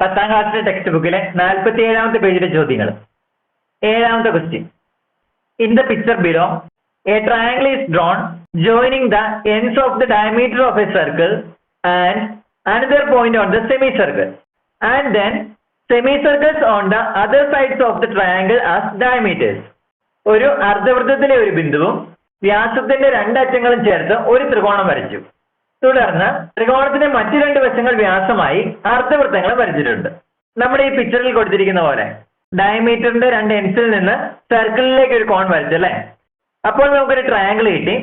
പത്താം ക്ലാസ്സിലെ ടെക്സ്റ്റ് ബുക്കിലെ നാൽപ്പത്തി ഏഴാമത്തെ പേജിലെ ചോദ്യങ്ങൾ. ഏഴാമത്തെ question in the picture below a triangle is drawn joining the ends of the diameter of a circle and another point on the semi circle and then semi circles on the other sides of the triangle as diameters ഒരു അർദ്ധവൃത്തത്തിലെ ഒരു ബിന്ദുവും വ്യാസത്തിന്റെ രണ്ടറ്റങ്ങളും ചേർത്ത് ഒരു ത്രികോണം വരച്ചു. തുടർന്ന് ത്രികോണത്തിന്റെ മറ്റു രണ്ട് വശങ്ങൾ വ്യാസമായി അർദ്ധവൃത്തങ്ങളെ വരച്ചിട്ടുണ്ട്. നമ്മുടെ ഈ പിക്ചറിൽ കൊടുത്തിരിക്കുന്ന പോലെ ഡയമീറ്ററിന്റെ രണ്ട് എൻസിൽ നിന്ന് സർക്കിളിലേക്ക് ഒരു കോൺ വരച്ചു അല്ലേ? അപ്പോൾ നമുക്കൊരു ട്രയാങ്കിൾ കിട്ടി.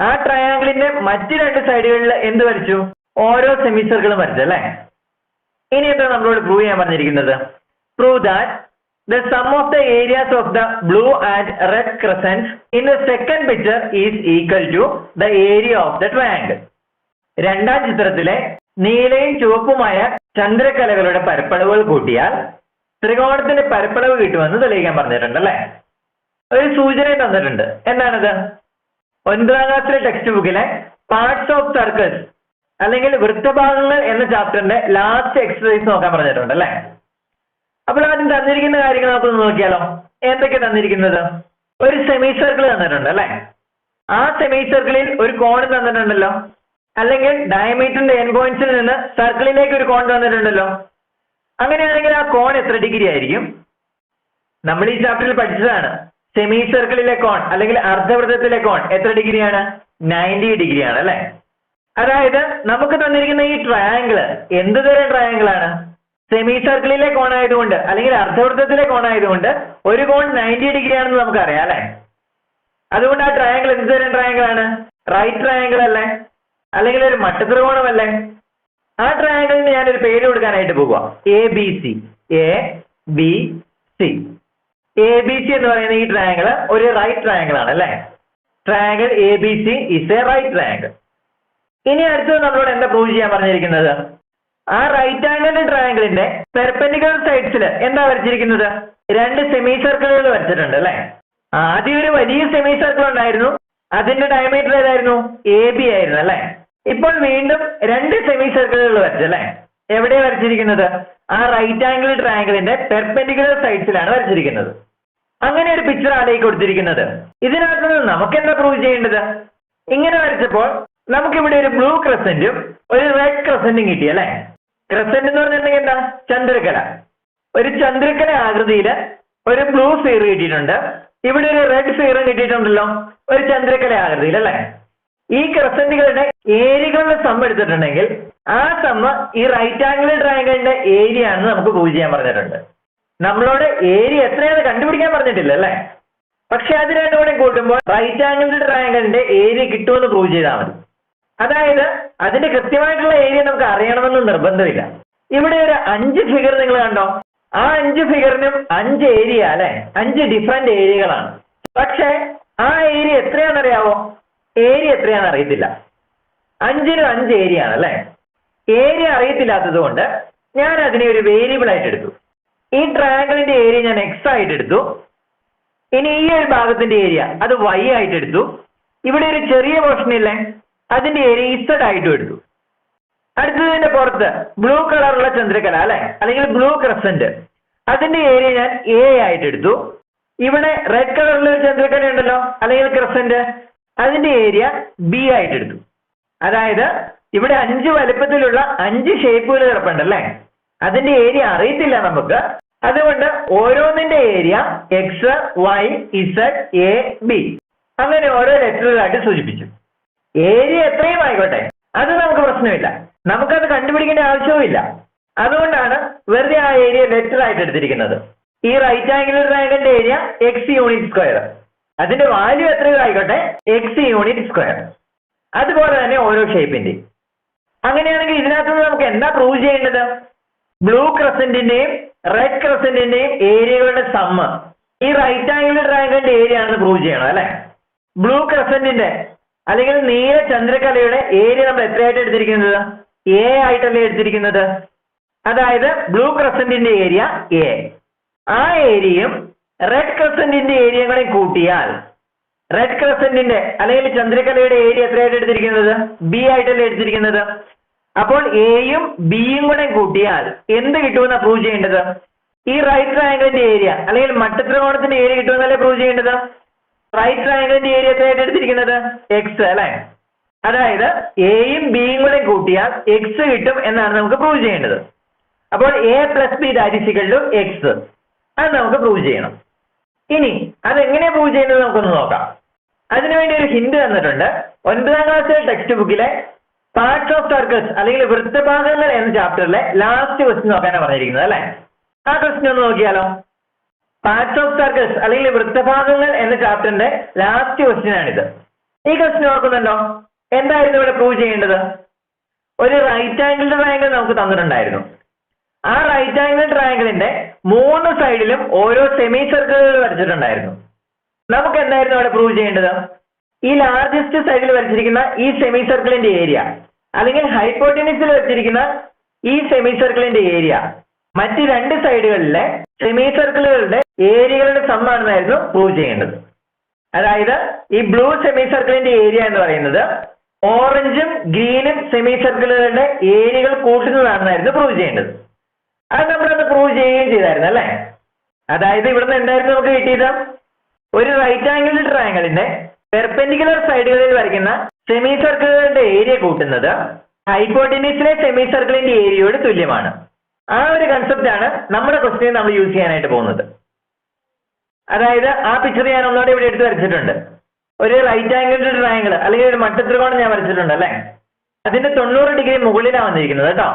ആ ട്രയാങ്കിളിന്റെ മറ്റു രണ്ട് സൈഡുകളിൽ എന്ത് വരച്ചു? ഓരോ സെമി സർക്കിളും വരച്ചു അല്ലേ? ഇനി എന്താ നമ്മളോട് പ്രൂവ് ചെയ്യാൻ പറഞ്ഞിരിക്കുന്നത്. Prove that the sum of the areas of the blue and red crescents in the second picture is equal to the area of the triangle. രണ്ടാം ചിത്രത്തിലെ നീലയും ചുവപ്പുമായ ചന്ദ്രക്കലകളുടെ പരപ്പളവുകൾ കൂട്ടിയാൽ ത്രികോണത്തിന്റെ പരപ്പളവ് കിട്ടുമെന്ന് തെളിയിക്കാൻ പറഞ്ഞിട്ടുണ്ട് അല്ലേ? ഒരു സൂചന തന്നിട്ടുണ്ട്. എന്താണത്? ഒൻപതാം ക്ലാസ്സിലെ ടെക്സ്റ്റ് ബുക്കിലെ പാർട്സ് ഓഫ് സർക്കസ് അല്ലെങ്കിൽ വൃത്തഭാഗങ്ങൾ എന്ന ചാപ്റ്ററിന്റെ ലാസ്റ്റ് എക്സസൈസ് നോക്കാൻ പറഞ്ഞിട്ടുണ്ട് അല്ലേ? അപ്പോൾ ആദ്യം തന്നിരിക്കുന്ന കാര്യങ്ങൾ നമുക്കൊന്ന് നോക്കിയാലോ. എന്തൊക്കെ തന്നിരിക്കുന്നത്? ഒരു സെമി സർക്കിൾ തന്നിട്ടുണ്ട് അല്ലെ? ആ സെമി സർക്കിളിൽ ഒരു കോൺ തന്നിട്ടുണ്ടല്ലോ. അല്ലെങ്കിൽ ഡയമീറ്ററിന്റെ എൻ പോയിന്റ്സിൽ നിന്ന് സർക്കിളിലേക്ക് ഒരു കോൺ തന്നിട്ടുണ്ടല്ലോ അങ്ങനെയാണെങ്കിൽ ആ കോൺ എത്ര ഡിഗ്രി ആയിരിക്കും? നമ്മൾ ഈ ചാപ്റ്ററിൽ പഠിച്ചതാണ്. സെമി സർക്കിളിലെ കോൺ അല്ലെങ്കിൽ അർദ്ധവൃത്തത്തിലെ കോൺ എത്ര ഡിഗ്രിയാണ് നയന്റി ഡിഗ്രിയാണ് അല്ലെ? അതായത് നമുക്ക് തന്നിരിക്കുന്ന ഈ ട്രയാങ്കിൾ എന്ത് തരം ട്രയാങ്കിൾ ആണ്? സെമി സർക്കിളിലെ കോൺ ആയതുകൊണ്ട് അല്ലെങ്കിൽ അർദ്ധവൃത്തത്തിലെ കോൺ ആയതുകൊണ്ട് ഒരു കോൺ നയന്റി ഡിഗ്രി ആണെന്ന് നമുക്ക് അറിയാം അല്ലെ? അതുകൊണ്ട് ആ ട്രയാങ്കിൾ എന്ത് തരം ട്രയാങ്കിൾ ആണ്? റൈറ്റ് ട്രയാങ്കിൾ അല്ലേ? അല്ലെങ്കിൽ ഒരു മട്ടത്രികോണമല്ലേ ആ ട്രയാങ്കിളിന് ഒരു പേര് കൊടുക്കാനായിട്ട് പോകുക A B C A B C A B C എന്ന് പറയുന്ന ഈ ട്രയാങ്കിൾ ഒരു റൈറ്റ് ട്രയാങ്കിൾ ആണ് അല്ലേ? Triangle A B C is a right triangle ഇനി അടുത്തത് നമ്മളോട് എന്താ പ്രൂവ് ചെയ്യാൻ പറഞ്ഞിരിക്കുന്നത്? ആ റൈറ്റ് ആംഗിളിന്റെ ട്രയാങ്കിളിന്റെ പെർപെൻഡിക്കുലർ സൈഡ്സിൽ എന്താ വരച്ചിരിക്കുന്നത്? രണ്ട് സെമി സർക്കിളുകൾ വരച്ചിട്ടുണ്ട് അല്ലേ? ആദ്യം ഒരു വലിയ സെമി സർക്കിൾ ഉണ്ടായിരുന്നു അതിന്റെ ഡയമീറ്റർ ഏതായിരുന്നു? എ ബി ആയിരുന്നു അല്ലെ? ഇപ്പോൾ വീണ്ടും രണ്ട് സെമി സർക്കിളുകൾ വരച്ചു അല്ലെ? എവിടെ വരച്ചിരിക്കുന്നത്? ആ റൈറ്റ് ആംഗിൾ ട്രയാങ്കിളിന്റെ പെർപെൻഡിക്കുലർ സൈഡ്സിലാണ് വരച്ചിരിക്കുന്നത്. അങ്ങനെ ഒരു പിക്ചർ ആലേക്ക് കൊടുത്തിരിക്കുന്നത്. ഇതിനകത്ത് നമുക്ക് എന്താ പ്രൂവ് ചെയ്യേണ്ടത്? ഇങ്ങനെ വരച്ചപ്പോൾ നമുക്കിവിടെ ഒരു ബ്ലൂ ക്രസന്റും ഒരു റെഡ് ക്രസന്റും കിട്ടി അല്ലെ? ക്രസന്റ് എന്ന് പറഞ്ഞിട്ടുണ്ടെങ്കിൽ എന്താ? ചന്ദ്രക്കല ഒരു ചന്ദ്രക്കല ആകൃതിയിൽ ഒരു ബ്ലൂ ഫീർ കിട്ടിയിട്ടുണ്ട്. ഇവിടെ ഒരു റെഡ് സീറ കിട്ടിയിട്ടുണ്ടല്ലോ. ഒരു ചന്ദ്രക്കല ആകൃതിയിൽ അല്ലെ ഈ ക്രസന്റുകളുടെ ഏരിയകളുടെ സമ്മ എടുത്തിട്ടുണ്ടെങ്കിൽ ആ സമ്മ ഈ റൈറ്റ് ആംഗിൾ ട്രയാങ്കിളിന്റെ ഏരിയ ആണ് നമുക്ക് പ്രൂവ് ചെയ്യാൻ പറഞ്ഞിട്ടുണ്ട്. നമ്മളോട് ഏരിയ എത്രയാണ് കണ്ടുപിടിക്കാൻ പറഞ്ഞിട്ടില്ല അല്ലെ പക്ഷെ അത് രണ്ടും കൂടെ കൂട്ടുമ്പോൾ റൈറ്റ് ആംഗിൾ ട്രയാങ്കിളിന്റെ ഏരിയ കിട്ടുമെന്ന് പ്രൂവ് ചെയ്താൽ മതി. അതായത് അതിന്റെ കൃത്യമായിട്ടുള്ള ഏരിയ നമുക്ക് അറിയണമെന്ന് നിർബന്ധമില്ല. ഇവിടെ ഒരു അഞ്ച് ഫിഗർ നിങ്ങൾ കണ്ടോ? ആ അഞ്ച് ഫിഗറിനും അഞ്ച് ഏരിയ അല്ലെ? അഞ്ച് ഡിഫറെന്റ് ഏരിയകളാണ് പക്ഷെ ആ ഏരിയ എത്രയാണെന്നറിയാവോ? ഏരിയ എത്രയാണെന്ന് അറിയത്തില്ല. അഞ്ചിനും അഞ്ച് ഏരിയ ആണ് അല്ലെ? ഏരിയ അറിയത്തില്ലാത്തത് കൊണ്ട് ഞാൻ അതിനെ ഒരു വേരിയബിൾ ആയിട്ട് എടുത്തു. ഈ ട്രയാങ്കിളിന്റെ ഏരിയ ഞാൻ എക്സ് ആയിട്ട് എടുത്തു. ഇനി ഈ ഒരു ഭാഗത്തിന്റെ ഏരിയ അത് വൈ ആയിട്ട് എടുത്തു. ഇവിടെ ഒരു ചെറിയ പോർഷൻ ഇല്ലേ? അതിന്റെ ഏരിയ ഇസഡ് ആയിട്ടും എടുത്തു. അടുത്തതിന്റെ പുറത്ത് ബ്ലൂ കളറുള്ള ചന്ദ്രക്കല അല്ലെ? അല്ലെങ്കിൽ ബ്ലൂ ക്രസന്റ് അതിന്റെ ഏരിയ ഞാൻ എ ആയിട്ട് എടുത്തു. ഇവിടെ റെഡ് കളറിലെ ചന്ദ്രക്കല ഉണ്ടല്ലോ? അല്ലെങ്കിൽ ക്രസന്റ് അതിന്റെ ഏരിയ ബി ആയിട്ട് എടുത്തു. അതായത് ഇവിടെ അഞ്ച് വലുപ്പത്തിലുള്ള അഞ്ച് ഷേപ്പുകൾ കിടപ്പുണ്ട് അല്ലേ? അതിന്റെ ഏരിയ അറിയത്തില്ല നമുക്ക്. അതുകൊണ്ട് ഓരോന്നിന്റെ area X Y Z A B അങ്ങനെ ഓരോ ലെറ്ററുകളായിട്ട് സൂചിപ്പിച്ചു. ഏരിയ എത്രയും ആയിക്കോട്ടെ. അത് നമുക്ക് പ്രശ്നമില്ല. നമുക്കത് കണ്ടുപിടിക്കേണ്ട ആവശ്യവുമില്ല. അതുകൊണ്ടാണ് വെറുതെ ആ ഏരിയ ലെറ്റർ ആയിട്ട് എടുത്തിരിക്കുന്നത്. ഈ റൈറ്റ് ആംഗിൾ ട്രയാങ്കിളിന്റെ ഏരിയ എക്സ് യൂണിറ്റ് സ്ക്വയർ അതിന്റെ വാല്യൂ എത്രയായിക്കോട്ടെ എക്സ് യൂണിറ്റ് സ്ക്വയർ അതുപോലെ തന്നെ ഓരോ ഷേപ്പിന്റെ അങ്ങനെയാണെങ്കിൽ ഇതിനകത്ത് നമുക്ക് എന്താ പ്രൂവ് ചെയ്യേണ്ടത്? ബ്ലൂ ക്രസന്റിന്റെയും റെഡ് ക്രസന്റിന്റെയും ഏരിയകളുടെ സമ്മ് ഈ റൈറ്റ് ആംഗിൾ ട്രയാങ്കിളിന്റെ ഏരിയ ആണെന്ന് പ്രൂവ് ചെയ്യണം അല്ലെ? ബ്ലൂ ക്രസന്റിന്റെ അല്ലെങ്കിൽ നീല ചന്ദ്രക്കലയുടെ ഏരിയ നമ്മൾ എത്രയായിട്ട് എടുത്തിരിക്കുന്നത്? എ ആയിട്ടല്ലേ എടുത്തിരിക്കുന്നത്? അതായത് ബ്ലൂ ക്രസന്റിന്റെ ഏരിയ എ ആ ഏരിയയും റെഡ് ക്രസന്റിന്റെ ഏരിയകളെ കൂട്ടിയാൽ റെഡ് ക്രസന്റിന്റെ അല്ലെങ്കിൽ ചന്ദ്രകലയുടെ ഏരിയ എത്രയായിട്ട് എടുത്തിരിക്കുന്നത്? ബി ആയിട്ടല്ലേ എടുത്തിരിക്കുന്നത്. അപ്പോൾ എയും ബിയും കൂടെ കൂട്ടിയാൽ എന്ത് കിട്ടുമെന്നാ പ്രൂവ് ചെയ്യേണ്ടത്? ഈ റൈറ്റ് ട്രയാങ്കിളിന്റെ ഏരിയ അല്ലെങ്കിൽ മട്ടത്രികോണത്തിന്റെ ഏരിയ കിട്ടുമെന്നല്ലേ പ്രൂവ് ചെയ്യേണ്ടത്? റൈറ്റ് ട്രയാങ്കിളിന്റെ ഏരിയ എത്രയായിട്ട് എടുത്തിരിക്കുന്നത്? എക്സ് അല്ലെ? അതായത് എയും ബിയും കൂടെ കൂട്ടിയാൽ എക്സ് കിട്ടും എന്നാണ് നമുക്ക് പ്രൂവ് ചെയ്യേണ്ടത്. അപ്പോൾ A plus B is two X അത് നമുക്ക് പ്രൂവ് ചെയ്യണം. ഇനി അതെങ്ങനെ പ്രൂവ് ചെയ്യുന്നത് നമുക്കൊന്ന് നോക്കാം. അതിനുവേണ്ടി ഒരു ഹിന്റ് തന്നിട്ടുണ്ട്. ഒൻപതാം ക്ലാസ് ടെക്സ്റ്റ് ബുക്കിലെ പാർട്സ് ഓഫ് സർക്കിൾസ് അല്ലെങ്കിൽ വൃത്തഭാഗങ്ങൾ എന്ന ചാപ്റ്ററിലെ ലാസ്റ്റ് ക്വസ്റ്റ്യൻ നോക്കാനാണ് പറഞ്ഞിരിക്കുന്നത് അല്ലെ? ആ ക്വസ്റ്റ്യൻ ഒന്ന് നോക്കിയാലോ? പാർട്സ് ഓഫ് സർക്കിൾസ് അല്ലെങ്കിൽ വൃത്തഭാഗങ്ങൾ എന്ന ചാപ്റ്ററിന്റെ ലാസ്റ്റ് ക്വസ്റ്റ്യൻ ആണിത്. ഈ ക്വസ്റ്റ്യൻ ഓർക്കുന്നുണ്ടോ? എന്തായിരുന്നു ഇവിടെ പ്രൂവ് ചെയ്യേണ്ടത്? ഒരു റൈറ്റ് ആംഗിൾ ട്രയാങ്കിൾ നമുക്ക് തന്നിട്ടുണ്ടായിരുന്നു. ആ റൈറ്റ് ആംഗിൾ ട്രയാങ്കിളിന്റെ മൂന്ന് സൈഡിലും ഓരോ സെമി സർക്കിളുകൾ വരച്ചിട്ടുണ്ടായിരുന്നു. നമുക്ക് എന്തായിരുന്നു അവിടെ പ്രൂവ് ചെയ്യേണ്ടത്? ഈ ലാർജസ്റ്റ് സൈഡിൽ വരച്ചിരിക്കുന്ന ഈ സെമി സർക്കിളിന്റെ ഏരിയ അല്ലെങ്കിൽ ഹൈപ്പോട്ടിനിസിൽ വരച്ചിരിക്കുന്ന ഈ സെമി സർക്കിളിന്റെ ഏരിയ മറ്റ് രണ്ട് സൈഡുകളിലെ സെമി സർക്കിളുകളുടെ ഏരിയകളുടെ സമ്മാണെന്നായിരുന്നു പ്രൂവ് ചെയ്യേണ്ടത്. അതായത് ഈ ബ്ലൂ സെമി സർക്കിളിന്റെ ഏരിയ എന്ന് പറയുന്നത് ഓറഞ്ചും ഗ്രീനും സെമി സർക്കിളുകളുടെ ഏരിയകൾ കൂട്ടുന്നതാണെന്നായിരുന്നു പ്രൂവ് ചെയ്യേണ്ടത്. അത് നമ്മളത് പ്രൂവ് ചെയ്യുകയും ചെയ്തായിരുന്നു അല്ലേ? അതായത് ഇവിടുന്ന് എന്തായിരുന്നു നമുക്ക് കിട്ടിയത്? ഒരു റൈറ്റ് ആംഗിൾ ട്രയാങ്കിളിന്റെ പെർപെൻഡിക്കുലർ സൈഡുകളിൽ വരയ്ക്കുന്ന സെമി സർക്കിളുകളുടെ ഏരിയ കൂട്ടുന്നത് ഹൈപ്പോട്ടിനിസിലെ സെമി സർക്കിളിന്റെ ഏരിയയോട് തുല്യമാണ്. ആ ഒരു കൺസെപ്റ്റ് ആണ് നമ്മുടെ ക്വസ്റ്റ്യൻ നമ്മൾ യൂസ് ചെയ്യാനായിട്ട് പോകുന്നത്. അതായത് ആ പിക്ചർ ഞാൻ ഒന്നുകൂടെ ഇവിടെ എടുത്ത് വരച്ചിട്ടുണ്ട്. ഒരു റൈറ്റ് ആംഗിൾ ട്രയാങ്കിൾ അല്ലെങ്കിൽ ഒരു മട്ടത്രികോണം ഞാൻ വരച്ചിട്ടുണ്ട് അല്ലേ? അതിന്റെ തൊണ്ണൂറ് ഡിഗ്രി മുകളിലാണ് വന്നിരിക്കുന്നത് കേട്ടോ.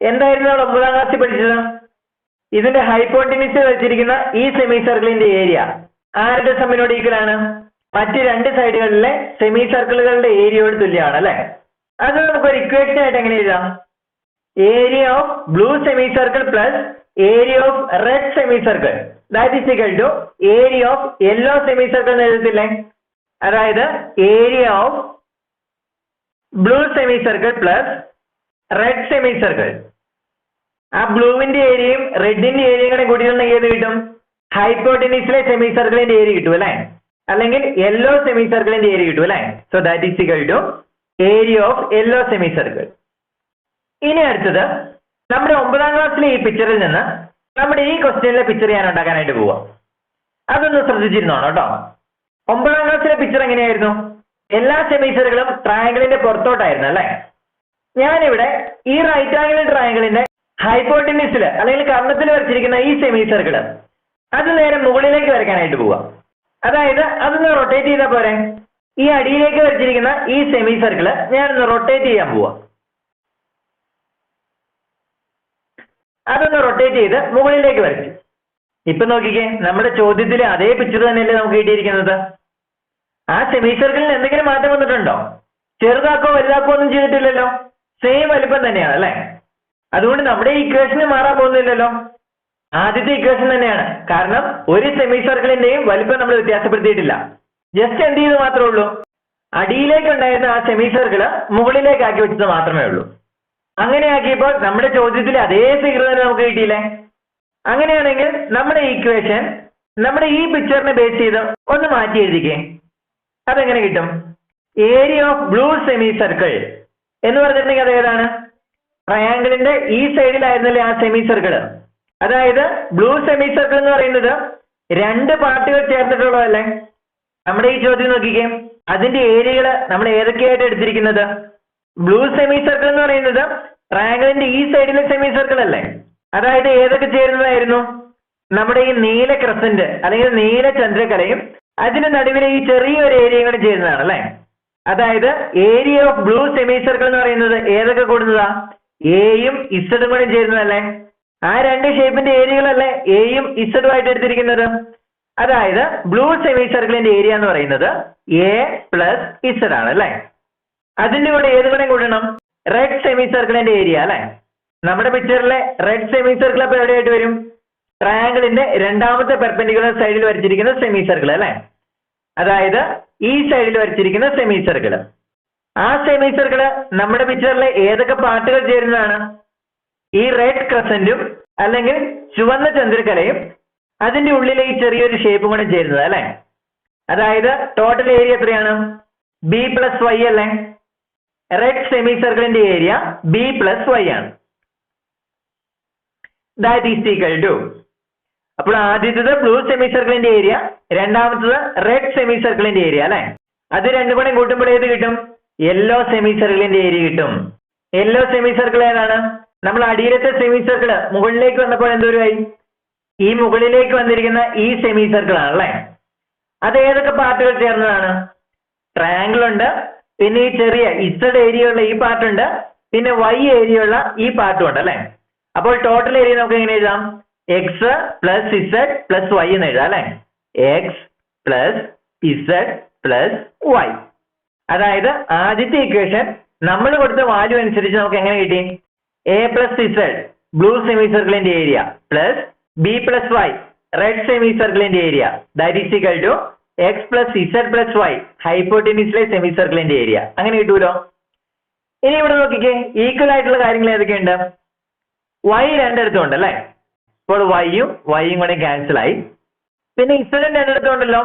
എന്തായിരുന്നു നമ്മൾ ഒമ്പതാം ക്ലാസ്സിൽ പഠിച്ചത്? ഇതിന്റെ ഹൈപ്പോട്ടിനിസ് വെച്ചിരിക്കുന്ന ഈ സെമി സർക്കിളിന്റെ ഏരിയ ആരുടെ സമ്മിനോട് ഈക്വൽ ആണ്? മറ്റ് രണ്ട് സൈഡുകളിലെ സെമി സർക്കിളുകളുടെ ഏരിയയോട് തുല്യമാണ് അല്ലെ? അത് നമുക്ക് ഒരു ഇക്വേഷൻ ആയിട്ട് എങ്ങനെ എഴുതാം? Area of blue semi circle plus area of red semi circle that is equal to area of yellow semi circle എന്ന് എഴുതത്തില്ലേ? അതായത് area of blue semi circle plus red semi circle ആ ബ്ലൂവിന്റെ ഏരിയയും റെഡിന്റെ ഏരിയയും കൂടെ കൂട്ടിയിട്ടുണ്ടെങ്കിൽ ഏത് കിട്ടും? ഹൈപ്പോട്ടിനിസിലെ സെമി സർക്കിളിന്റെ ഏരിയ കിട്ടും അല്ലേ? അല്ലെങ്കിൽ യെല്ലോ സെമി സർക്കിളിന്റെ ഏരിയ കിട്ടും അല്ലേ? So that is equal to area of yellow semi circle ഇനി അടുത്തത് നമ്മുടെ ഒമ്പതാം ക്ലാസ്സിലെ ഈ പിക്ചറിൽ നിന്ന് നമ്മുടെ ഈ ക്വസ്റ്റ്യനിലെ പിക്ചർ ഞാൻ ഉണ്ടാക്കാനായിട്ട് പോവാം. അതൊന്ന് ശ്രദ്ധിച്ചിരുന്നോണം കേട്ടോ. ഒമ്പതാം ക്ലാസ്സിലെ പിക്ചർ എങ്ങനെയായിരുന്നു? എല്ലാ സെമീസറുകളും ട്രയാങ്കിളിന്റെ പുറത്തോട്ടായിരുന്നു അല്ലെ? ഞാനിവിടെ ഈ റൈറ്റ് ആംഗിൾ ട്രയാങ്കിളിന്റെ ഹൈപ്പോട്ടിനിസിൽ അല്ലെങ്കിൽ കർണത്തിൽ വരച്ചിരിക്കുന്ന ഈ സെമി അത് നേരെ മുകളിലേക്ക് വരയ്ക്കാനായിട്ട് പോവാം അതായത് അതൊന്ന് റൊട്ടേറ്റ് ചെയ്താൽ പോരെ? ഈ അടിയിലേക്ക് വരച്ചിരിക്കുന്ന ഈ സെമി സർക്കിൾ ഞാനൊന്ന് റൊട്ടേറ്റ് ചെയ്യാൻ പോവാം അതൊന്ന് റൊട്ടേറ്റ് ചെയ്ത് മുകളിലേക്ക് വരച്ചു ഇപ്പൊ നോക്കിക്കേ നമ്മുടെ ചോദ്യത്തിലെ അതേ പിക്ചർ തന്നെയല്ലേ നമുക്ക് കിട്ടിയിരിക്കുന്നത്? ആ സെമി സർക്കിളിന് എന്തെങ്കിലും മാറ്റം വന്നിട്ടുണ്ടോ? ചെറുതാക്കോ വലുതാക്കോ ഒന്നും ചെയ്തിട്ടില്ലല്ലോ? സെയിം വലിപ്പം തന്നെയാണ് അല്ലേ? അതുകൊണ്ട് നമ്മുടെ ഇക്വേഷന് മാറാൻ പോകുന്നില്ലല്ലോ. ആദ്യത്തെ ഇക്വേഷൻ തന്നെയാണ്. കാരണം ഒരു സെമി സർക്കിളിന്റെയും വലിപ്പം നമ്മൾ വ്യത്യാസപ്പെടുത്തിയിട്ടില്ല. ജസ്റ്റ് എന്ത് ചെയ്ത് മാത്രമേ ഉള്ളൂ? അടിയിലേക്ക് ഉണ്ടായിരുന്ന ആ സെമി സർക്കിൾ മുകളിലേക്ക് ആക്കി വെച്ചത് മാത്രമേ ഉള്ളൂ. അങ്ങനെ ആക്കിയപ്പോൾ നമ്മുടെ ചോദ്യത്തിൽ അതേ ഫിഗർ തന്നെ നമുക്ക് കിട്ടിയില്ലേ? അങ്ങനെയാണെങ്കിൽ നമ്മുടെ ഇക്വേഷൻ നമ്മുടെ ഈ പിക്ചറിനെ ബേസ് ചെയ്ത് ഒന്ന് മാറ്റി എഴുതിക്കേ. അതെങ്ങനെ കിട്ടും? Area of blue semi circle എന്ന് പറഞ്ഞിട്ടുണ്ടെങ്കിൽ അത് ഏതാണ്? ട്രയാങ്കിളിന്റെ ഈ സൈഡിലായിരുന്നല്ലേ ആ സെമി സർക്കിൾ അതായത് ബ്ലൂ സെമി സർക്കിൾ എന്ന് പറയുന്നത് രണ്ട് പാർട്ടുകൾ ചേർന്നിട്ടുള്ളതല്ലേ? നമ്മുടെ ഈ ചോദ്യം നോക്കിക്കേ. അതിന്റെ ഏരിയകൾ നമ്മൾ ഏതൊക്കെയായിട്ട് എടുത്തിരിക്കുന്നത്? ബ്ലൂ സെമി സർക്കിൾ എന്ന് പറയുന്നത് ട്രയാങ്കിളിന്റെ ഈ സൈഡിലെ സെമി സർക്കിൾ അല്ലേ? അതായത് ഏതൊക്കെ ചേരുന്നതായിരുന്നു? നമ്മുടെ ഈ നീല ക്രസന്റ് അല്ലെങ്കിൽ നീല ചന്ദ്രക്കലയും അതിന്റെ നടുവിൽ ഈ ചെറിയൊരു ഏരിയ കൂടെ ചേരുന്നതാണ് അല്ലേ? അതായത് area of blue semi circle എന്ന് പറയുന്നത് ഏതൊക്കെ കൂടുന്നതാ? എയും ഇസഡും കൂടെ ചേരുന്നതല്ലേ? ആ രണ്ട് ഷേപ്പിന്റെ ഏരിയകളല്ലേ എയും ഇസഡും ആയിട്ട് എടുത്തിരിക്കുന്നത്? അതായത് ബ്ലൂ സെമി സർക്കിളിന്റെ ഏരിയ എന്ന് പറയുന്നത് എ പ്ലസ് ഇസഡ് ആണ് അല്ലേ? അതിന്റെ കൂടെ ഏത് കൂടെ കൂടണം? റെഡ് സെമി സർക്കിളിന്റെ ഏരിയ അല്ലേ? നമ്മുടെ പിക്ചറിലെ റെഡ് സെമി സർക്കിൾ അപ്പൊ എവിടെയായിട്ട് വരും? ട്രയാങ്കിളിന്റെ രണ്ടാമത്തെ പെർപെൻഡിക്കുലർ സൈഡിൽ വരച്ചിരിക്കുന്ന സെമി സർക്കിൾ അല്ലെ? അതായത് ഈ സൈഡിൽ വരച്ചിരിക്കുന്ന സെമി സർക്കിൾ ആ സെമി സർക്കിൾ നമ്മുടെ പിക്ചറിലെ ഏതൊക്കെ പാർട്ടുകൾ ചേരുന്നതാണ്? ഈ റെഡ് ക്രസന്റും അല്ലെങ്കിൽ ചുവന്ന ചന്ദ്രക്കലയും അതിന്റെ ഉള്ളിലെ ഈ ചെറിയൊരു ഷേപ്പും കൂടെ ചേരുന്നത് അല്ലെ? അതായത് ടോട്ടൽ ഏരിയ എത്രയാണ്? ബി പ്ലസ് വൈ അല്ലേ? റെഡ് സെമി സർക്കിളിന്റെ ഏരിയ ബി പ്ലസ് വൈ ആണ്. ദാറ്റ് ഈസ് ഈക്വൽ ടു അപ്പോൾ ആദ്യത്തേത് ബ്ലൂ സെമി സർക്കിളിന്റെ ഏരിയ രണ്ടാമത്തത് റെഡ് സെമി സർക്കിളിന്റെ ഏരിയ അല്ലെ? അത് രണ്ടും കൂടെ കൂട്ടുമ്പോൾ ഏത് കിട്ടും? യെല്ലോ സെമി സർക്കിളിന്റെ ഏരിയ കിട്ടും. യെല്ലോ സെമി സർക്കിൾ ഏതാണ്? നമ്മൾ അടിയിലത്തെ സെമി സർക്കിൾ മുകളിലേക്ക് വന്നപ്പോൾ എന്തോരുമായി ഈ മുകളിലേക്ക് വന്നിരിക്കുന്ന ഈ സെമി സർക്കിൾ ആണ് ആണല്ലേ അത് ഏതൊക്കെ പാർട്ടുകൾ ചേർന്നതാണ്? ട്രയാങ്കിൾ ഉണ്ട് പിന്നെ ഈ ചെറിയ ഇസഡ് ഏരിയ ഉള്ള ഈ പാർട്ട് ഉണ്ട് പിന്നെ വൈ ഏരിയ ഉള്ള ഈ പാർട്ടും ഉണ്ട് അല്ലെ? അപ്പോൾ ടോട്ടൽ ഏരിയ നമുക്ക് എങ്ങനെ എഴുതാം? X plus Z plus Y എന്ന് എഴുതാം അല്ലെ? X plus Z plus Y അതായത് ആദ്യത്തെ ഇക്വേഷൻ നമ്മൾ കൊടുത്ത വാല്യൂ അനുസരിച്ച് നമുക്ക് എങ്ങനെ കിട്ടി? A plus Z blue semi സർക്കിളിന്റെ area plus B plus Y red semi സർക്കിളിന്റെ area that is equal to X plus Z plus Y ഹൈപ്പോട്ടിനിസിലെ semi സർക്കിളിന്റെ ഏരിയ അങ്ങനെ കിട്ടൂലോ? ഇനി ഇവിടെ നോക്കിക്കേ ഈക്വൽ ആയിട്ടുള്ള കാര്യങ്ങൾ ഏതൊക്കെയുണ്ട്? വൈ രണ്ടിടത്തും ഉണ്ട് അല്ലേ? അപ്പോൾ വൈയും വൈയും കൂടെ ക്യാൻസൽ ആയി. പിന്നെ ഇസഡും രണ്ടിടത്തും ഉണ്ടല്ലോ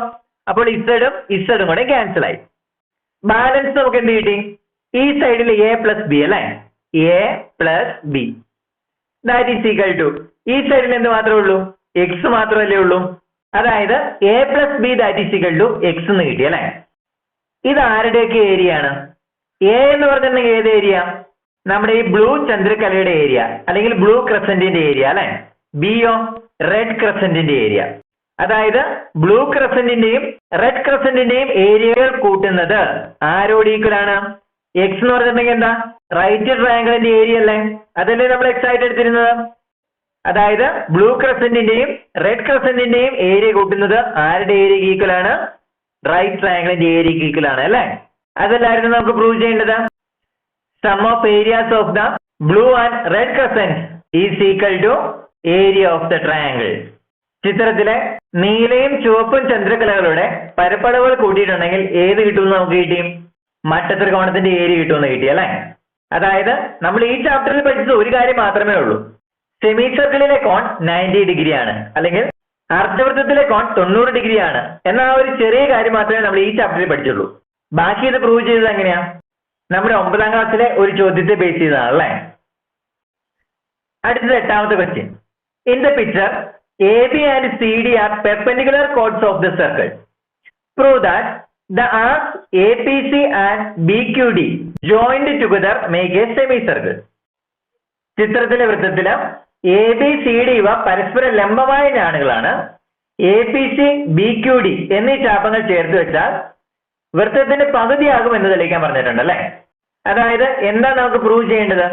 അപ്പോൾ ഇസഡും ഇസഡും കൂടെ ക്യാൻസൽ ആയി. ബാലൻസ് നമുക്ക് എന്ത് കിട്ടി? ഈ സൈഡിൽ എ പ്ലസ് ബി അല്ലേ? A plus B that is equal to ഈ സൈഡിൽ എന്ത് മാത്രമേ ഉള്ളൂ? എക്സ് മാത്രമല്ലേ ഉള്ളൂ. അതായത് A plus B that is equal to X എന്ന് കിട്ടി അല്ലേ? ഇത് ആരുടെയൊക്കെ ഏരിയ ആണ്? എ എന്ന് പറഞ്ഞിട്ടുണ്ടെങ്കിൽ ഏത് ഏരിയ നമ്മുടെ ഈ ബ്ലൂ ചന്ദ്രകലയുടെ ഏരിയ അല്ലെങ്കിൽ ബ്ലൂ ക്രസന്റിന്റെ ഏരിയ അല്ലെ? ബിയോ റെഡ് ക്രസന്റിന്റെ ഏരിയ അതായത് ബ്ലൂ ക്രസന്റിന്റെയും റെഡ് ക്രസന്റിന്റെയും ഏരിയകൾ കൂട്ടുന്നത് ആരോട് ഈക്വൽ ആണ്? എക്സ് എന്ന് പറഞ്ഞിട്ടുണ്ടെങ്കിൽ എന്താ? റൈറ്റ് ട്രയാങ്കിളിന്റെ ഏരിയ അല്ലേ? അതല്ലേ നമ്മൾ എക്സ് ആയിട്ട് എടുത്തിരുന്നത്? അതായത് ബ്ലൂ ക്രസന്റിന്റെയും റെഡ് ക്രസന്റിന്റെയും ഏരിയ കൂട്ടുന്നത് ആരുടെ ഏരിയക്ക് ഈക്വൽ ആണ്? റൈറ്റ് ട്രയാങ്കിളിന്റെ ഏരിയക്ക് ഈക്വൽ ആണ് അല്ലേ? അതല്ലായിരുന്നു നമുക്ക് പ്രൂവ് ചെയ്യേണ്ടത്. Sum of areas of the blue and red crescent is equal to area of the triangle ചിത്രത്തിലെ നീലയും ചുവപ്പും ചന്ദ്രകലകളുടെ പരപ്പളവുകൾ കൂട്ടിയിട്ടുണ്ടെങ്കിൽ ഏത് കിട്ടുമെന്ന് നമുക്ക് കിട്ടി? മട്ടത്രികോണത്തിന്റെ ഏരിയ കിട്ടുമെന്ന് കിട്ടി അല്ലേ? അതായത് നമ്മൾ ഈ ചാപ്റ്ററിൽ പഠിച്ചത് ഒരു കാര്യം മാത്രമേ ഉള്ളൂ. സെമി സർക്കിളിലെ കോൺ നയന്റി ഡിഗ്രി ആണ് അല്ലെങ്കിൽ അർദ്ധവൃത്തത്തിലെ കോൺ തൊണ്ണൂറ് ഡിഗ്രി ആണ് എന്ന ആ ഒരു ചെറിയ കാര്യം മാത്രമേ നമ്മൾ ഈ ചാപ്റ്ററിൽ പഠിച്ചുള്ളൂ. ബാക്കി ഇത് പ്രൂവ് ചെയ്തത് എങ്ങനെയാ? നമ്മുടെ ഒമ്പതാം ക്ലാസ്സിലെ ഒരു ചോദ്യത്തെ ബേസ് ചെയ്തതാണ് അല്ലേ? അടുത്തത് എട്ടാമത്തെ question D R perpendicular chords of the circle prove that the arcs A P C and B Q D joint together make a semi circle ചിത്രത്തിലെ വൃത്തത്തിൽ എ ബി സി ഡി ഇവ പരസ്പര ലംബമായ ഞാണുകളാണ് A P C B Q D എന്നീ ചാപങ്ങൾ ചേർത്ത് വെച്ചാൽ വൃത്തത്തിന്റെ പകുതിയാകും എന്ന് തെളിയിക്കാൻ പറഞ്ഞിട്ടുണ്ട് അല്ലെ? അതായത് എന്താ നമുക്ക് പ്രൂവ് ചെയ്യേണ്ടത്?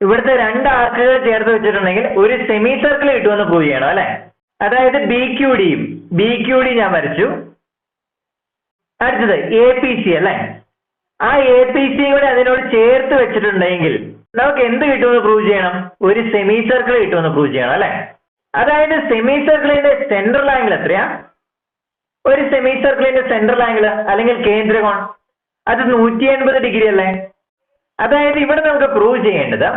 ഇവിടുത്തെ രണ്ട് ആർക്കുകൾ ചേർത്ത് വെച്ചിട്ടുണ്ടെങ്കിൽ ഒരു സെമി സർക്കിൾ കിട്ടുമെന്ന് പ്രൂവ് ചെയ്യണം അല്ലെ? അതായത് ബി ക്യു ഡിയും ബി ക്യു ഡി ഞാൻ വരച്ചു. അടുത്തത് എ പി സി അല്ലെ? ആ എ പി സി കൂടെ അതിനോട് ചേർത്ത് വെച്ചിട്ടുണ്ടെങ്കിൽ നമുക്ക് എന്ത് കിട്ടുമെന്ന് പ്രൂവ് ചെയ്യണം? ഒരു സെമി സർക്കിൾ കിട്ടുമെന്ന് പ്രൂവ് ചെയ്യണം അല്ലെ? അതായത് സെമി സർക്കിളിന്റെ സെൻട്രൽ ആംഗിൾ എത്രയാ? ഒരു സെമി സർക്കിളിന്റെ സെൻട്രൽ ആംഗിൾ അല്ലെങ്കിൽ കേന്ദ്രകോൺ. അത് നൂറ്റി എൺപത് ഡിഗ്രി അല്ലേ? അതായത് ഇവിടെ നമുക്ക് പ്രൂവ് ചെയ്യേണ്ടത്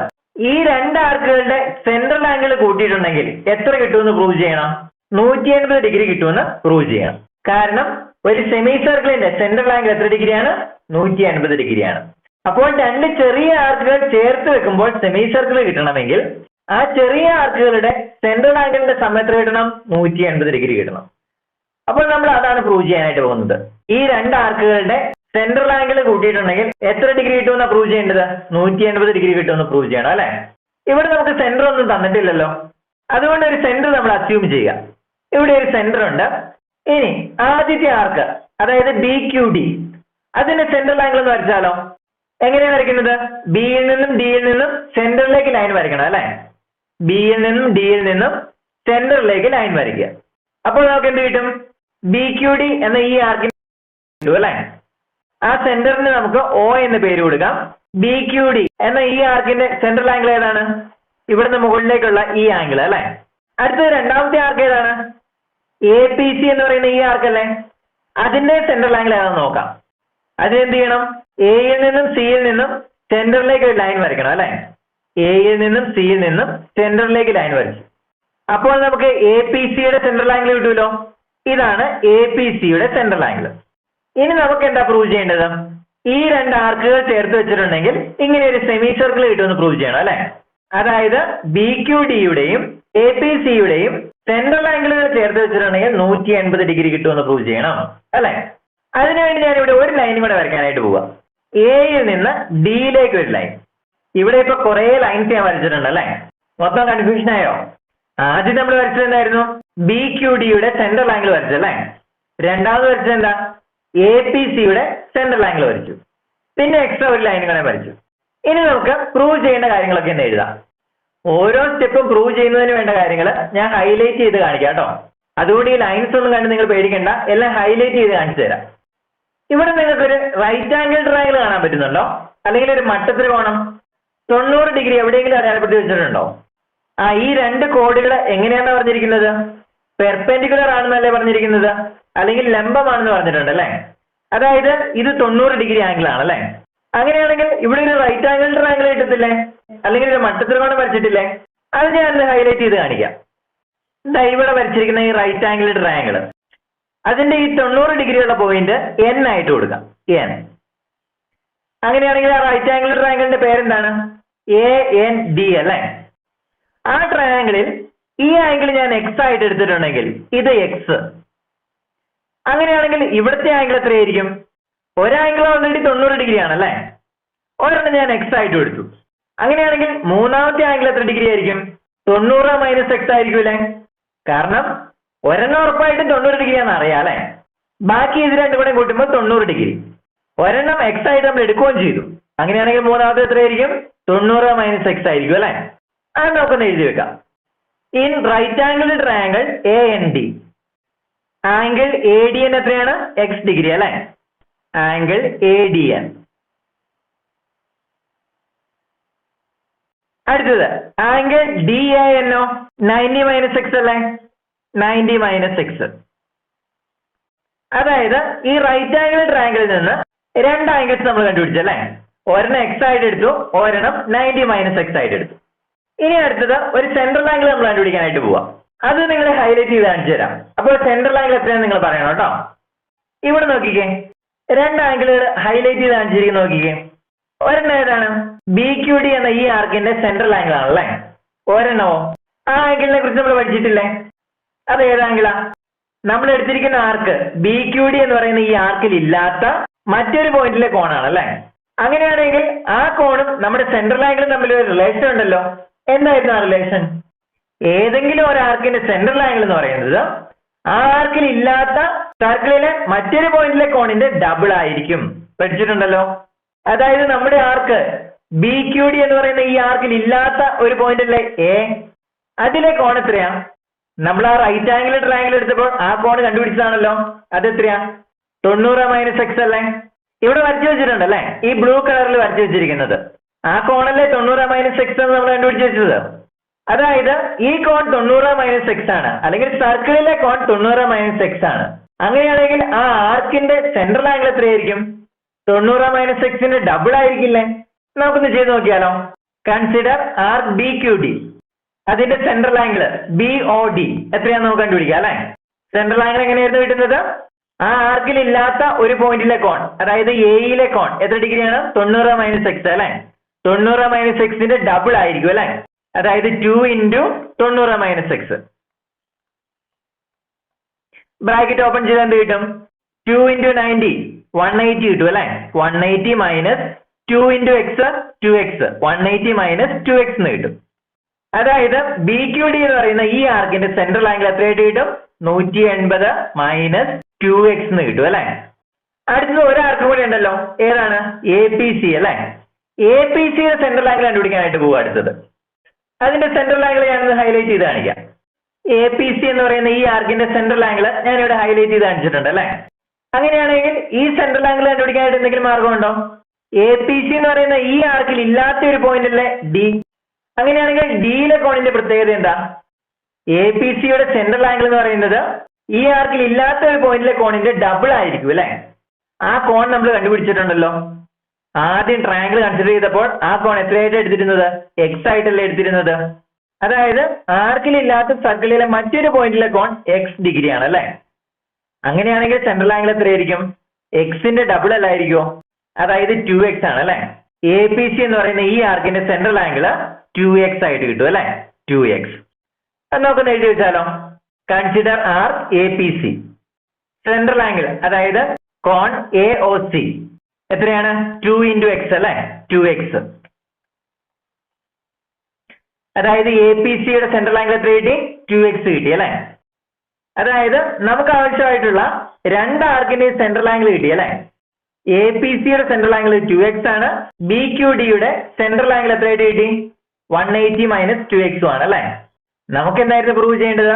ഈ രണ്ട് ആർക്കുകളുടെ സെൻട്രൽ ആംഗിൾ കൂട്ടിയിട്ടുണ്ടെങ്കിൽ എത്ര കിട്ടുമെന്ന് പ്രൂവ് ചെയ്യണം? നൂറ്റി എൺപത് ഡിഗ്രി കിട്ടുമെന്ന് പ്രൂവ് ചെയ്യണം. കാരണം ഒരു സെമി സർക്കിളിന്റെ സെൻട്രൽ ആംഗിൾ എത്ര ഡിഗ്രിയാണ് നൂറ്റി അൻപത് ഡിഗ്രിയാണ് അപ്പോൾ രണ്ട് ചെറിയ ആർക്കുകൾ ചേർത്ത് വെക്കുമ്പോൾ സെമി സർക്കിൾ കിട്ടണമെങ്കിൽ ആ ചെറിയ ആർക്കുകളുടെ സെൻട്രൽ ആംഗിളിന്റെ സമയം എത്ര കിട്ടണം? നൂറ്റി ഡിഗ്രി കിട്ടണം. അപ്പോൾ നമ്മൾ അതാണ് പ്രൂവ് ചെയ്യാനായിട്ട് പോകുന്നത്. ഈ രണ്ട് ആർക്കുകളുടെ സെൻട്രൽ ആംഗിൾ കൂട്ടിയിട്ടുണ്ടെങ്കിൽ എത്ര ഡിഗ്രി കിട്ടുമെന്ന് പ്രൂവ് ചെയ്യേണ്ടത്? നൂറ്റി എൺപത് ഡിഗ്രി കിട്ടുമെന്ന് പ്രൂവ് ചെയ്യണം അല്ലെ? ഇവിടെ നമുക്ക് സെന്റർ ഒന്നും തന്നിട്ടില്ലല്ലോ. അതുകൊണ്ട് ഒരു സെന്റർ നമ്മൾ അസ്യൂം ചെയ്യുക. ഇവിടെ ഒരു സെന്റർ ഉണ്ട്. ഇനി ആദ്യത്തെ ആർക്ക് അതായത് ബി ക്യു ഡി അതിന്റെ സെൻട്രൽ ആംഗിൾ എന്ന് വരച്ചാലോ? എങ്ങനെയാണ് വരയ്ക്കുന്നത്? ബിയിൽ നിന്നും ഡിയിൽ നിന്നും സെന്ററിലേക്ക് ലൈൻ വരയ്ക്കണം അല്ലെ? ബിയിൽ നിന്നും ഡിയിൽ നിന്നും സെന്ററിലേക്ക് ലൈൻ വരയ്ക്കുക. അപ്പോൾ നമുക്ക് എന്ത് കിട്ടും? ബി ക്യു ഡി എന്ന ഈ ആർക്കിന് കിട്ടും അല്ലെ? ആ സെന്ററിന് നമുക്ക് ഒ എന്ന് പേര് കൊടുക്കാം. ബി ക്യു ഡി എന്ന ഈ ആർക്കിന്റെ സെൻട്രൽ ആംഗിൾ ഏതാണ്? ഇവിടുന്ന് മുകളിലേക്കുള്ള ഈ ആംഗിൾ അല്ലെ? അടുത്തത് രണ്ടാമത്തെ ആർക്ക് ഏതാണ്? എ പി സി എന്ന് പറയുന്ന ഈ ആർക്കല്ലേ അതിന്റെ സെൻട്രൽ ആംഗിൾ ഏതാണെന്ന് നോക്കാം. അതിനെന്ത് ചെയ്യണം? എയിൽ നിന്നും സിയിൽ നിന്നും സെന്ററിലേക്ക് ഒരു ലൈൻ വരയ്ക്കണം അല്ലെ? എയിൽ നിന്നും സിയിൽ നിന്നും സെന്ററിലേക്ക് ലൈൻ വരച്ചു അപ്പോൾ നമുക്ക് എ പി സിയുടെ സെൻട്രൽ ആംഗിൾ കിട്ടുമല്ലോ? ഇതാണ് എ പി സിയുടെ സെൻട്രൽ ആംഗിൾ ഇനി നമുക്ക് എന്താ പ്രൂവ് ചെയ്യേണ്ടത്? ഈ രണ്ട് ആർക്കുകൾ ചേർത്ത് വെച്ചിട്ടുണ്ടെങ്കിൽ ഇങ്ങനെ ഒരു സെമി സർക്കിൾ കിട്ടുമെന്ന് പ്രൂവ് ചെയ്യണം അല്ലെ? അതായത് ബി ക്യു ഡിയുടെയും എ പി സിയുടെയും സെൻട്രൽ ആംഗിളുകൾ ചേർത്ത് വെച്ചിട്ടുണ്ടെങ്കിൽ നൂറ്റി എൺപത് ഡിഗ്രി കിട്ടുമെന്ന് പ്രൂവ് ചെയ്യണം അല്ലെ? അതിനുവേണ്ടി ഞാൻ ഇവിടെ ഒരു ലൈൻ കൂടെ വരയ്ക്കാനായിട്ട് പോവാം. എയിൽ നിന്ന് ഡിയിലേക്ക് ഒരു ലൈൻ ഇവിടെ ഇപ്പൊ കുറെ ലൈൻസ് ഞാൻ വരച്ചിട്ടുണ്ട് അല്ലെ? മൊത്തം കൺഫ്യൂഷൻ ആയോ? ആദ്യം നമ്മൾ വരച്ചത് എന്തായിരുന്നു? ബി ക്യു ഡിയുടെ സെൻട്രൽ ആംഗിൾ വരച്ചല്ലേ രണ്ടാമത് വരച്ചത് എന്താ? എ പി സിയുടെ സെൻട്രൽ ആംഗിൾ വരച്ചു പിന്നെ എക്സ്ട്രാ ഒരു ലൈൻ കൂടെ വരച്ചു ഇനി നമുക്ക് പ്രൂവ് ചെയ്യേണ്ട കാര്യങ്ങളൊക്കെ ഒന്ന് എഴുതാം. ഓരോ സ്റ്റെപ്പും പ്രൂവ് ചെയ്യുന്നതിന് വേണ്ട കാര്യങ്ങൾ ഞാൻ ഹൈലൈറ്റ് ചെയ്ത് കാണിക്കാം കേട്ടോ. അതുകൊണ്ട് ഈ ലൈൻസ് ഒന്നും കണ്ട് നിങ്ങൾ പേടിക്കണ്ട. എല്ലാം ഹൈലൈറ്റ് ചെയ്ത് കാണിച്ചു തരാം. ഇവിടെ നിങ്ങൾക്ക് ഒരു റൈറ്റ് ആംഗിൾ ട്രയാങ്കിൾ കാണാൻ പറ്റുന്നുണ്ടോ? അല്ലെങ്കിൽ ഒരു മട്ടത്രികോണം തൊണ്ണൂറ് ഡിഗ്രി എവിടെയെങ്കിലും അടയാളപ്പെടുത്തി വെച്ചിട്ടുണ്ടോ? ആ ഈ രണ്ട് കോഡുകൾ എങ്ങനെയാണ് പറഞ്ഞിരിക്കുന്നത്? പെർപെൻഡിക്കുലർ ആണെന്നല്ലേ പറഞ്ഞിരിക്കുന്നത്? അല്ലെങ്കിൽ ലംബമാണെന്ന് പറഞ്ഞിട്ടുണ്ട് അല്ലേ? അതായത് ഇത് തൊണ്ണൂറ് ഡിഗ്രി ആംഗിൾ ആണ് അല്ലേ? അങ്ങനെയാണെങ്കിൽ ഇവിടെ ഒരു റൈറ്റ് ആംഗിൾ ട്രയാംഗിൾ കിട്ടത്തില്ലേ? അല്ലെങ്കിൽ ഒരു മട്ടത്രികോണം വരച്ചിട്ടില്ലേ? അത് ഞാൻ ഹൈലൈറ്റ് ചെയ്ത് കാണിക്കാം. എന്താ ഇവിടെ വരച്ചിരിക്കുന്ന ഈ റൈറ്റ് ആംഗിൾ ട്രയാംഗിൾ അതിന്റെ ഈ തൊണ്ണൂറ് ഡിഗ്രിയുള്ള പോയിന്റ് എൻ ആയിട്ട് കൊടുക്കാം എൻ അങ്ങനെയാണെങ്കിൽ ആ റൈറ്റ് ആംഗിൾ ട്രയാങ്കിളിന്റെ പേരെന്താണ്? എ എൻ ഡി അല്ലേ? ആ ട്രയാങ്കിളിൽ ഈ ആംഗിൾ ഞാൻ എക്സ് ആയിട്ട് എടുത്തിട്ടുണ്ടെങ്കിൽ ഇത് എക്സ് അങ്ങനെയാണെങ്കിൽ ഇവിടുത്തെ ആംഗിൾ എത്രയായിരിക്കും? ഒരാംഗിൾ ഓൾറെഡി തൊണ്ണൂറ് ഡിഗ്രി ആണല്ലേ ഒരെണ്ണം ഞാൻ എക്സ് ആയിട്ട് എടുത്തു. അങ്ങനെയാണെങ്കിൽ മൂന്നാമത്തെ ആംഗിൾ എത്ര ഡിഗ്രി ആയിരിക്കും? തൊണ്ണൂറ് മൈനസ് എക്സ് ആയിരിക്കും അല്ലേ? കാരണം ഒരെണ്ണം ഉറപ്പായിട്ടും തൊണ്ണൂറ് ഡിഗ്രി ആണെന്ന് അറിയാം അല്ലേ? ബാക്കി ഇത് രണ്ടും കൂടെ കൂട്ടുമ്പോൾ തൊണ്ണൂറ് ഡിഗ്രി ഒരെണ്ണം എക്സ് ആയിട്ട് നമ്മൾ എടുക്കുകയും ചെയ്തു. അങ്ങനെയാണെങ്കിൽ മൂന്നാമത്തെ എത്രയായിരിക്കും? തൊണ്ണൂറ് മൈനസ് എക്സ് ആയിരിക്കും അല്ലേ? അത് നമുക്കൊന്ന് എഴുതി വെക്കാം. In right angle triangle A N D angle A D N എത്രയാണ്? എക്സ് ഡിഗ്രി അല്ലെ? ആംഗിൾ എ ഡി എൻ അടുത്തത് ആംഗിൾ ഡി എ എന്നോ നയന്റി മൈനസ് എക്സ് അല്ലേ? നയന്റി മൈനസ് എക്സ് അതായത് ഈ റൈറ്റ് ആംഗിൾ ട്രയാങ്കിളിൽ നിന്ന് രണ്ട് ആംഗിൾസ് നമ്മൾ കണ്ടുപിടിച്ചല്ലേ? ഒരെണ്ണം എക്സ് ആയിട്ട് എടുത്തു ഒരെണ്ണം നയന്റി മൈനസ് എക്സ് ആയിട്ട് എടുത്തു. ഇനി അടുത്തത് ഒരു സെൻട്രൽ ആംഗിൾ നമ്മൾ കണ്ടുപിടിക്കാനായിട്ട് പോവാം. അത് നിങ്ങൾ ഹൈലൈറ്റ് ചെയ്ത് കാണിച്ചു തരാം. അപ്പോൾ സെൻട്രൽ ആംഗിൾ എത്രയാണെന്ന് നിങ്ങൾ പറയണം കേട്ടോ. ഇവിടെ നോക്കിക്കേ. രണ്ട് ആംഗിളുകൾ ഹൈലൈറ്റ് ചെയ്ത് കാണിച്ചിരിക്കുന്ന നോക്കിക്കേ. ഒരെണ്ണം ഏതാണ്? ബി ക്യു ഡി എന്ന ഈ ആർക്കിന്റെ സെൻട്രൽ ആംഗിൾ ആണല്ലേ? ഒരെണ്ണമോ ആ ആംഗിളിനെ കുറിച്ച് നമ്മൾ പഠിച്ചിട്ടില്ലേ? അത് ഏതാംഗിളാ നമ്മൾ എടുത്തിരിക്കുന്ന ആർക്ക് ബി ക്യു ഡി എന്ന് പറയുന്ന ഈ ആർക്കിൽ ഇല്ലാത്ത മറ്റൊരു പോയിന്റിലെ കോണാണ് അല്ലേ അങ്ങനെയാണെങ്കിൽ ആ കോണും നമ്മുടെ സെൻട്രൽ ആംഗിളും തമ്മിൽ ഒരു റിലേഷൻ ഉണ്ടല്ലോ. എന്തായിരുന്നു ആ റിലേഷൻ ഏതെങ്കിലും ഒരു ആർക്കിന്റെ സെൻട്രൽ ആംഗിൾ എന്ന് പറയുന്നത് ആ ആർക്കിൽ ഇല്ലാത്ത സർക്കിളിലെ മറ്റൊരു പോയിന്റിലെ കോണിന്റെ ഡബിൾ ആയിരിക്കും. പഠിച്ചിട്ടുണ്ടല്ലോ? അതായത് നമ്മുടെ ആർക്ക് ബി ക്യു ഡി എന്ന് പറയുന്ന ഈ ആർക്കിൽ ഇല്ലാത്ത ഒരു പോയിന്റിലെ എ അതിലെ കോൺ എത്രയാ? നമ്മൾ ആ റൈറ്റ് ആംഗിൾ ട്രയാംഗിൾ എടുത്തപ്പോൾ ആ കോൺ കണ്ടുപിടിച്ചതാണല്ലോ. അത് എത്രയാ തൊണ്ണൂറ് മൈനസ് എക്സ് അല്ലേ? ഇവിടെ വരച്ചു വെച്ചിട്ടുണ്ടല്ലേ ഈ ബ്ലൂ കളറിൽ വരച്ചു വെച്ചിരിക്കുന്നത്. ആ കോണല്ലേ തൊണ്ണൂറ് മൈനസ് എക്സ് എന്ന് നമ്മൾ കണ്ടുപിടിച്ച് വെച്ചത്? അതായത് ഈ കോൺ തൊണ്ണൂറ് മൈനസ് എക്സ് ആണ്. അല്ലെങ്കിൽ സർക്കിളിലെ കോൺ തൊണ്ണൂറ് മൈനസ് എക്സ് ആണ്. അങ്ങനെയാണെങ്കിൽ ആ ആർക്കിന്റെ സെൻട്രൽ ആംഗിൾ എത്രയായിരിക്കും? തൊണ്ണൂറ് മൈനസ് എക്സിന്റെ ഡബിൾ ആയിരിക്കില്ലേ? നമുക്കൊന്ന് ചെയ്ത് നോക്കിയാലോ. Consider arc B Q D അതിന്റെ central angle B O D എത്രയാണെന്ന് നമുക്ക് കണ്ടുപിടിക്കാം അല്ലെ? സെൻട്രൽ ആംഗിൾ എങ്ങനെയായിരുന്നു കിട്ടുന്നത്? ആ ആർക്കിൽ ഇല്ലാത്ത ഒരു പോയിന്റിലെ കോൺ അതായത് എയിലെ കോൺ എത്ര ഡിഗ്രിയാണ്? തൊണ്ണൂറ് മൈനസ് എക്സ് അല്ലെ? തൊണ്ണൂറ് മൈനസ് എക്സിന്റെ ഡബിൾ ആയിരിക്കും അല്ലെ? അതായത് ടു ഇന്റു തൊണ്ണൂറ് മൈനസ് എക്സ് ബ്രാക്കറ്റ് ഓപ്പൺ ചെയ്താൽ എന്ത് കിട്ടും? Two into ninety one eighty കിട്ടും അല്ലെ? One eighty minus two into X two X one eighty minus two X എന്ന് കിട്ടും. അതായത് ബി ക്യു ഡി എന്ന് പറയുന്ന ഈ ആർക്കിന്റെ സെൻട്രൽ ആംഗിൾ എത്രയായിട്ട് കിട്ടും? നൂറ്റി എൺപത് മൈനസ് ടു എക്സ് എന്ന് കിട്ടും അല്ലെ? അടുത്തത് ഒരു ആർക്കും കൂടി ഉണ്ടല്ലോ. ഏതാണ്? എ പി സി അല്ലെ? എ പി സിയുടെ സെൻട്രൽ ആംഗിൾ കണ്ടുപിടിക്കാനായിട്ട് പോകുക അടുത്തത്. അതിന്റെ സെൻട്രൽ ആംഗിൾ ഞാനത് ഹൈലൈറ്റ് ചെയ്ത് കാണിക്കാം. എ പി സി എന്ന് പറയുന്ന ഈ ആർക്കിന്റെ സെൻട്രൽ ആംഗിൾ ഞാൻ ഇവിടെ ഹൈലൈറ്റ് ചെയ്ത് കാണിച്ചിട്ടുണ്ട് അല്ലേ? അങ്ങനെയാണെങ്കിൽ ഈ സെൻട്രൽ ആംഗിൾ കണ്ടുപിടിക്കാനായിട്ട് എന്തെങ്കിലും മാർഗമുണ്ടോ? എ പി സി എന്ന് പറയുന്ന ഈ ആർക്കിൽ ഇല്ലാത്ത ഒരു പോയിന്റ് അല്ലേ? ഡി അങ്ങനെയാണെങ്കിൽ ഡിയിലെ കോണിന്റെ പ്രത്യേകത എന്താ? എ പി സിയുടെ സെൻട്രൽ ആംഗിൾ എന്ന് പറയുന്നത് ഈ ആർക്കിൽ ഇല്ലാത്ത ഒരു പോയിന്റിലെ കോണിന്റെ ഡബിൾ ആയിരിക്കും അല്ലെ? ആ കോൺ നമ്മൾ കണ്ടുപിടിച്ചിട്ടുണ്ടല്ലോ. ആദ്യം ട്രയാങ്കിൾ കൺസിഡർ ചെയ്തപ്പോൾ ആ കോൺ എത്രയായിട്ട് എടുത്തിരുന്നത്? എക്സ് ആയിട്ടല്ലേ എടുത്തിരുന്നത്? അതായത് ആർക്കിൽ ഇല്ലാത്ത സർക്കിളിലെ മറ്റൊരു പോയിന്റിലെ കോൺ എക്സ് ഡിഗ്രി ആണ് അല്ലെ? അങ്ങനെയാണെങ്കിൽ സെൻട്രൽ ആംഗിൾ എത്രയായിരിക്കും? എക്സിന്റെ ഡബിൾ അല്ലായിരിക്കുമോ അതായത് ടു എക്സ് ആണ് അല്ലെ? എ പി സി എന്ന് പറയുന്ന ഈ ആർക്കിന്റെ സെൻട്രൽ ആംഗിൾ ടു എക്സ് ആയിട്ട് കിട്ടും അല്ലെ? ടു എക്സ് അത് നമുക്കൊന്ന് എഴുതി വെച്ചാലോ? Consider arc A P C central angle അതായത് കോൺ എ ഒ സി എത്രയാണ്? ടു ഇന്റു എക്സ് അല്ലെ? ടു എക്സ് അതായത് എ പി സിയുടെ സെൻട്രൽ ആംഗിൾ എത്ര കിട്ടി? ടു എക്സ് കിട്ടി അല്ലേ? അതായത് നമുക്ക് ആവശ്യമായിട്ടുള്ള രണ്ട് ആർക്കിന്റെയും സെൻട്രൽ ആംഗിൾ കിട്ടി അല്ലേ? എ പി സിയുടെ സെൻട്രൽ ആംഗിൾ ടു എക്സ് ആണ്. ബി ക്യു ഡിയുടെ സെൻട്രൽ ആംഗിൾ എത്രയായിട്ട് കിട്ടി? വൺ എയ്റ്റി മൈനസ് ടു എക്സും ആണ് അല്ലേ? നമുക്ക് എന്തായിരുന്നു പ്രൂവ് ചെയ്യേണ്ടത്?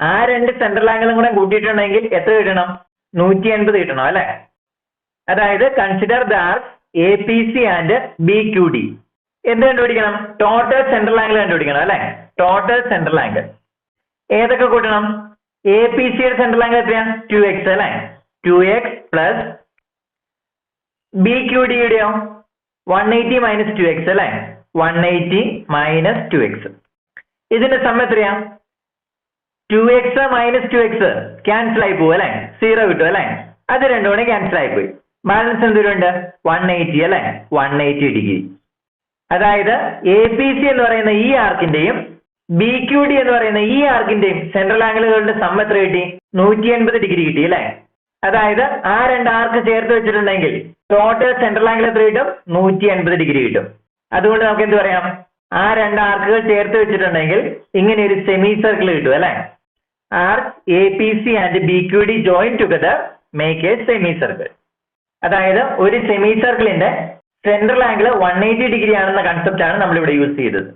ആ രണ്ട് സെൻട്രൽ ആംഗിളും കൂടെ കൂട്ടിയിട്ടുണ്ടെങ്കിൽ എത്ര കിട്ടണം? നൂറ്റി എൺപത് കിട്ടണം അല്ലെ? അതായത് consider Das A P C and B Q D എന്ത് കണ്ടുപിടിക്കണം? ടോട്ടൽ സെൻട്രൽ ആംഗിൾ കണ്ടുപിടിക്കണം അല്ലെ? ടോട്ടൽ സെൻട്രൽ ആംഗിൾ ഏതൊക്കെ കൂട്ടണം? എ പി സിയുടെ സെൻട്രൽ ആംഗിൾ എത്രയാണ് ടു എക്സ് അല്ലെ? Two x plus B Q ഡിയുടെയോ one eighty minus two x അല്ലെ? One eighty minus two x ഇതിന്റെ സമയം എത്രയാ? Two x minus two x cancel ആയി പോകും അല്ലെ? സീറോ കിട്ടും അല്ലെ? അത് രണ്ടും ക്യാൻസൽ ആയി പോയി. ബാലൻസ് എന്തോരുണ്ട് വൺ എയ്റ്റി അല്ലെ? One eighty degree. അതായത് എ പി സി എന്ന് പറയുന്ന ഈ ആർക്കിന്റെയും ബി ക്യു ഡി എന്ന് പറയുന്ന ഈ ആർക്കിന്റെയും സെൻട്രൽ ആംഗിളുകളുടെ സമ്മ എത്ര കിട്ടി? നൂറ്റി എൺപത് ഡിഗ്രി കിട്ടി അല്ലെ? അതായത് ആ രണ്ട് ആർക്ക് ചേർത്ത് വെച്ചിട്ടുണ്ടെങ്കിൽ ടോട്ടൽ സെൻട്രൽ ആംഗിൾ എത്ര കിട്ടും? നൂറ്റി എൺപത് ഡിഗ്രി കിട്ടും. അതുകൊണ്ട് നമുക്ക് എന്ത് പറയാം? ആ രണ്ട് ആർക്കുകൾ ചേർത്ത് വെച്ചിട്ടുണ്ടെങ്കിൽ ഇങ്ങനെ ഒരു സെമി സർക്കിൾ കിട്ടും അല്ലെ? Arc A P C and B Q D join together make a semi circle അതായത് ഒരു സെമി സർക്കിളിന്റെ central angle one eighty degree ആണെന്ന കൺസെപ്റ്റ് ആണ് നമ്മൾ ഇവിടെ യൂസ് ചെയ്തത്.